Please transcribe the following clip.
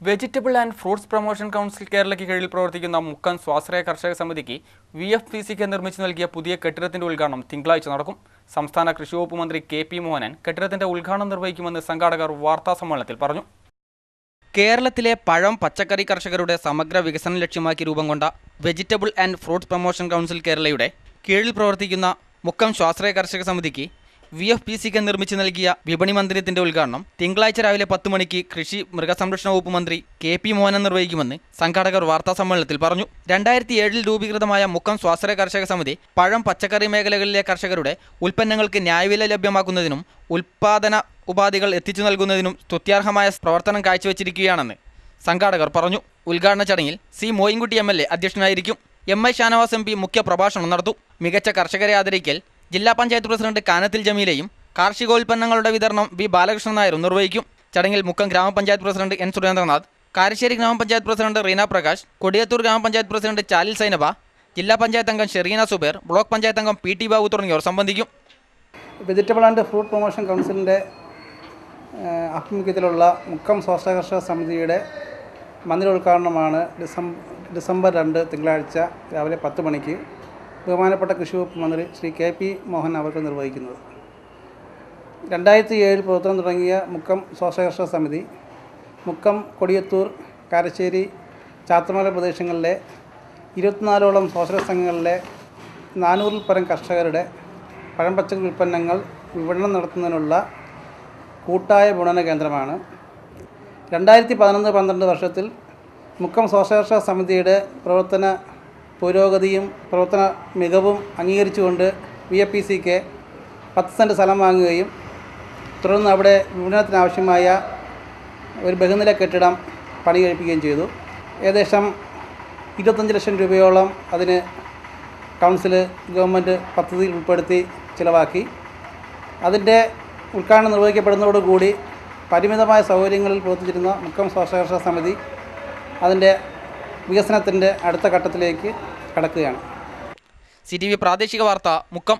Vegetable and fruits promotion council കേരളയ്ക്ക് കീഴിൽ പ്രവർത്തിക്കുന്ന മുക്കം സ്വാശ്രയ കർഷക സമിതിക്ക് വി എഫ് പി സിക്ക് നിർമ്മിച്ചു നൽകിയ പുതിയ കെട്ടിടത്തിന്റെ ഉദ്ഘാടനം തിങ്കളാഴ്ച നടക്കും. സംസ്ഥാന കൃഷി വകുപ്പ് മന്ത്രി കെ പി മോഹനൻ കെട്ടിടത്തിന്റെ ഉദ്ഘാടനം നിർവഹിക്കുമെന്ന് സംഘാടകർ വാർത്താസമ്മേളനത്തിൽ പറഞ്ഞു. കേരളത്തിലെ പഴം പച്ചക്കറി കർഷകരുടെ സമഗ്ര വികസനം ലക്ഷ്യമാക്കി രൂപം കൊണ്ട vegetable and fruits promotion council കേരളയുടെ കീഴിൽ പ്രവർത്തിക്കുന്ന മുക്കം സ്വാശ്രയ കർഷക സമിതിക്ക് വി എഫ് പി സിക്ക് നിർമ്മിച്ചു നൽകിയ വിപണി മന്ദിരത്തിന്റെ ഉദ്ഘാടനം തിങ്കളാഴ്ച രാവിലെ പത്ത് മണിക്ക് കൃഷി മൃഗസംരക്ഷണ വകുപ്പ് മന്ത്രി കെ പി മോഹനൻ നിർവഹിക്കുമെന്ന് സംഘാടകർ വാർത്താസമ്മേളനത്തിൽ പറഞ്ഞു. രണ്ടായിരത്തി ഏഴിൽ രൂപീകൃതമായ മുക്കം സ്വാശ്രയ കർഷക സമിതി പഴം പച്ചക്കറി മേഖലകളിലെ കർഷകരുടെ ഉൽപ്പന്നങ്ങൾക്ക് ന്യായവില ലഭ്യമാക്കുന്നതിനും ഉൽപാദന ഉപാധികൾ എത്തിച്ചു നൽകുന്നതിനും സ്തുത്യാർഹമായ പ്രവർത്തനം കാഴ്ചവെച്ചിരിക്കുകയാണെന്ന് സംഘാടകർ പറഞ്ഞു. ഉദ്ഘാടന ചടങ്ങിൽ C Moyinkutty M L A അധ്യക്ഷനായിരിക്കും. M I Shanavas M P മുഖ്യ പ്രഭാഷണം നടത്തും. മികച്ച കർഷകരെ ആദരിക്കൽ ജില്ലാ പഞ്ചായത്ത് പ്രസിഡന്റ് കാനത്തിൽ ജമീലയും കാർഷികോൽപ്പന്നങ്ങളുടെ വിതരണം വി ബാലകൃഷ്ണൻ നായരും നിർവഹിക്കും. ചടങ്ങിൽ മുക്കം ഗ്രാമപഞ്ചായത്ത് പ്രസിഡന്റ് എൻ സുരേന്ദ്രനാഥ് കാരശ്ശേരി ഗ്രാമപഞ്ചായത്ത് പ്രസിഡന്റ് റീന പ്രകാശ് കൊടിയത്തൂർ ഗ്രാമപഞ്ചായത്ത് പ്രസിഡന്റ് ചാലിൽ സൈനബ ജില്ലാ പഞ്ചായത്ത് അംഗം ഷെറീന സുബേർ ബ്ലോക്ക് പഞ്ചായത്ത് അംഗം പി ടി ബാബു തുടങ്ങിയവർ സംബന്ധിക്കും. വെജിറ്റബിൾ ആൻഡ് ഫ്രൂട്ട് പ്രൊമോഷൻ കൗൺസിലിന്റെ ആഭിമുഖ്യത്തിലുള്ള മുക്കം സ്വാസ്ഥ്യ കർഷക സമിതിയുടെ മന്ദിര ഉദ്ഘാടനമാണ് ഡിസംബർ ഡിസംബർ രണ്ട് തിങ്കളാഴ്ച രാവിലെ പത്ത് മണിക്ക് ബഹുമാനപ്പെട്ട കൃഷി വകുപ്പ് മന്ത്രി ശ്രീ കെ പി മോഹൻ അവർക്ക് നിർവഹിക്കുന്നത്. രണ്ടായിരത്തി ഏഴിൽ പ്രവർത്തനം തുടങ്ങിയ മുക്കം സ്വാശ്രയകർഷക സമിതി മുക്കം കൊടിയത്തൂർ കാരശ്ശേരി ചാത്തമല പ്രദേശങ്ങളിലെ ഇരുപത്തിനാലോളം സ്വാശ്രയ സംഘങ്ങളിലെ നാനൂറിൽ പരം കർഷകരുടെ പഴംപച്ചക്കറി ഉൽപ്പന്നങ്ങൾ വിപണനം നടത്തുന്നതിനുള്ള കൂട്ടായ വിപണന കേന്ദ്രമാണ്. രണ്ടായിരത്തി പതിനൊന്ന് പന്ത്രണ്ട് വർഷത്തിൽ മുക്കം സ്വാശ്രയ സമിതിയുടെ പ്രവർത്തന പുരോഗതിയും പ്രവർത്തന മികവും അംഗീകരിച്ചുകൊണ്ട് വി എഫ് പി സിക്ക് പത്ത് സെന്റ് സ്ഥലം വാങ്ങുകയും തുടർന്ന് അവിടെ വിപണനത്തിനാവശ്യമായ ഒരു ബഹുനില കെട്ടിടം പണി കഴിപ്പിക്കുകയും ചെയ്തു. ഏകദേശം ഇരുപത്തഞ്ച് ലക്ഷം രൂപയോളം അതിന് കൗൺസിൽ ഗവൺമെന്റ് പദ്ധതിയിൽ ഉൾപ്പെടുത്തി ചിലവാക്കി. അതിന്റെ ഉദ്ഘാടനം നിർവഹിക്കപ്പെടുന്നതോടുകൂടി പരിമിതമായ സൗകര്യങ്ങളിൽ പ്രവർത്തിച്ചിരുന്ന മുക്കം സ്വാശ്രയ സമിതി അതിന്റെ വികസനത്തിന്റെ അടുത്ത ഘട്ടത്തിലേക്ക് കടക്കുകയാണ്. സി ടി വി പ്രാദേശിക വാർത്ത മുക്കം.